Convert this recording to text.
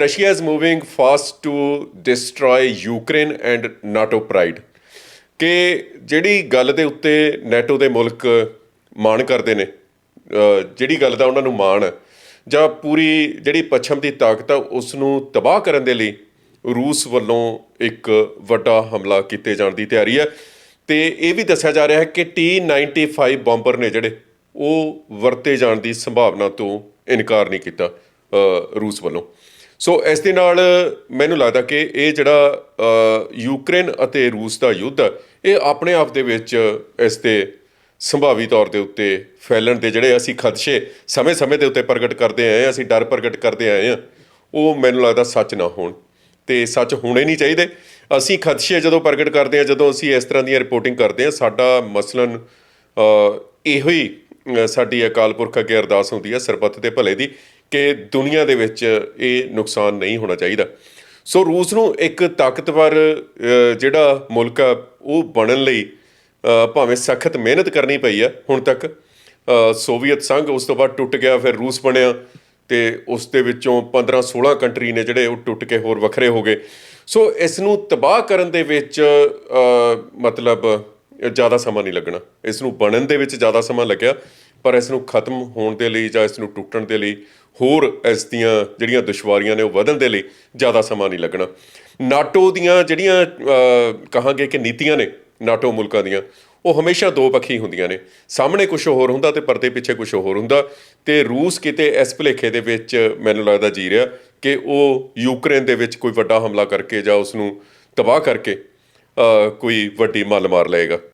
Russia is moving fast to destroy Ukraine and NATO pride. ਕਿ ਜਿਹੜੀ ਗੱਲ ਦੇ ਉੱਤੇ ਨੈਟੋ ਦੇ ਮੁਲਕ ਮਾਣ ਕਰਦੇ ਨੇ ਜਿਹੜੀ ਗੱਲ ਦਾ ਉਹਨਾਂ ਨੂੰ ਮਾਣ ਹੈ, ਜਾਂ ਪੂਰੀ ਜਿਹੜੀ ਪੱਛਮ ਦੀ ਤਾਕਤ ਆ ਉਸ ਨੂੰ ਤਬਾਹ ਕਰਨ ਦੇ ਲਈ ਰੂਸ ਵੱਲੋਂ ਇੱਕ ਵੱਡਾ ਹਮਲਾ ਕੀਤੇ ਜਾਣ ਦੀ ਤਿਆਰੀ ਹੈ ਤੇ ਇਹ ਵੀ ਦੱਸਿਆ ਜਾ ਰਿਹਾ ਹੈ ਕਿ T95 ਬੰਬਰ ਨੇ ਜਿਹੜੇ ਉਹ ਵਰਤੇ ਜਾਣ ਦੀ ਸੰਭਾਵਨਾ ਤੋਂ ਇਨਕਾਰ ਨਹੀਂ ਕੀਤਾ ਰੂਸ ਵੱਲੋਂ। ਸੋ ਇਸ ਦੇ ਨਾਲ ਮੈਨੂੰ ਲੱਗਦਾ ਕਿ ਇਹ ਜਿਹੜਾ ਯੂਕਰੇਨ ਅਤੇ ਰੂਸ ਦਾ ਯੁੱਧ ਹੈ ਇਹ ਆਪਣੇ ਆਪ ਦੇ ਵਿੱਚ ਇਸ ਤੇ ਸੰਭਾਵੀ ਤੌਰ ਦੇ ਉੱਤੇ ਫੈਲਣ ਦੇ ਜਿਹੜੇ ਅਸੀਂ ਖਦਸ਼ੇ ਸਮੇਂ-ਸਮੇਂ ਦੇ ਉੱਤੇ ਪ੍ਰਗਟ ਕਰਦੇ ਆਏ ਹਾਂ, ਅਸੀਂ ਡਰ ਪ੍ਰਗਟ ਕਰਦੇ ਆਏ ਹਾਂ, ਉਹ ਮੈਨੂੰ ਲੱਗਦਾ ਸੱਚ ਨਾ ਹੋਣ। ਤੇ ਸੱਚ ਹੋਣੇ ਨਹੀਂ ਚਾਹੀਦੇ। ਅਸੀਂ ਖਦਸ਼ੇ ਜਦੋਂ ਪ੍ਰਗਟ ਕਰਦੇ ਹਾਂ, ਜਦੋਂ ਅਸੀਂ ਇਸ ਤਰ੍ਹਾਂ ਦੀਆਂ ਰਿਪੋਰਟਿੰਗ ਕਰਦੇ ਹਾਂ, ਸਾਡਾ ਮਸਲਨ ਇਹੋ ਹੀ ਸਾਡੀ ਅਕਾਲ ਪੁਰਖ ਅੱਗੇ ਅਰਦਾਸ ਹੁੰਦੀ ਹੈ ਸਰਬੱਤ ਦੇ ਭਲੇ ਦੀ। ਕਿ ਦੁਨੀਆ ਦੇ ਵਿੱਚ ਇਹ ਨੁਕਸਾਨ ਨਹੀਂ ਹੋਣਾ ਚਾਹੀਦਾ। ਸੋ ਰੂਸ ਨੂੰ ਇੱਕ ਤਾਕਤਵਰ ਜਿਹੜਾ ਮੁਲਕ ਆ, ਉਹ ਬਣਨ ਲਈ ਭਾਵੇਂ ਸਖਤ ਮਿਹਨਤ ਕਰਨੀ ਪਈ ਆ ਹੁਣ ਤੱਕ ਸੋਵੀਅਤ ਸੰਘ ਉਸ ਤੋਂ ਬਾਅਦ ਟੁੱਟ ਗਿਆ, ਫਿਰ ਰੂਸ ਬਣਿਆ ਤੇ ਉਸ ਦੇ ਵਿੱਚੋਂ 15 16 ਕੰਟਰੀ ਨੇ ਜਿਹੜੇ ਉਹ ਟੁੱਟ ਕੇ ਹੋਰ ਵੱਖਰੇ ਹੋ ਗਏ। ਸੋ ਇਸ ਨੂੰ ਤਬਾਹ ਕਰਨ ਦੇ ਵਿੱਚ ਮਤਲਬ ਜ਼ਿਆਦਾ ਸਮਾਂ ਨਹੀਂ ਲੱਗਣਾ। ਇਸ ਨੂੰ ਬਣਨ ਦੇ ਵਿੱਚ ਜ਼ਿਆਦਾ ਸਮਾਂ ਲੱਗਿਆ। ਪਰ ਇਸ ਨੂੰ ਖਤਮ ਹੋਣ ਦੇ ਲਈ ਜਾਂ ਇਸ ਨੂੰ ਟੁੱਟਣ ਦੇ ਲਈ ਹੋਰ ਇਸ ਦੀਆਂ ਜਿਹੜੀਆਂ ਦੁਸ਼ਵਾਰੀਆਂ ਨੇ ਉਹ ਵਧਣ ਦੇ ਲਈ ਜ਼ਿਆਦਾ ਸਮਾਂ ਨਹੀਂ ਲੱਗਣਾ। ਨਾਟੋ ਦੀਆਂ ਜਿਹੜੀਆਂ ਕਹਾਂਗੇ ਕਿ ਨੀਤੀਆਂ ਨੇ ਨਾਟੋ ਮੁਲਕਾਂ ਦੀਆਂ, ਉਹ ਹਮੇਸ਼ਾ ਦੋ ਪੱਖੀ ਹੁੰਦੀਆਂ ਨੇ। ਸਾਹਮਣੇ ਕੁਝ ਹੋਰ ਹੁੰਦਾ ਤੇ ਪਰਦੇ ਪਿੱਛੇ ਕੁਝ ਹੋਰ ਹੁੰਦਾ ਤੇ ਰੂਸ ਕਿਤੇ ਇਸ ਭੁਲੇਖੇ ਦੇ ਵਿੱਚ ਮੈਨੂੰ ਲੱਗਦਾ ਜੀ ਰਿਹਾ ਕਿ ਉਹ ਯੂਕਰੇਨ ਦੇ ਵਿੱਚ ਕੋਈ ਵੱਡਾ ਹਮਲਾ ਕਰਕੇ ਜਾਂ ਉਸ ਨੂੰ ਤਬਾਹ ਕਰਕੇ ਕੋਈ ਵੱਡੀ ਮੱਲ ਮਾਰ ਲਏਗਾ।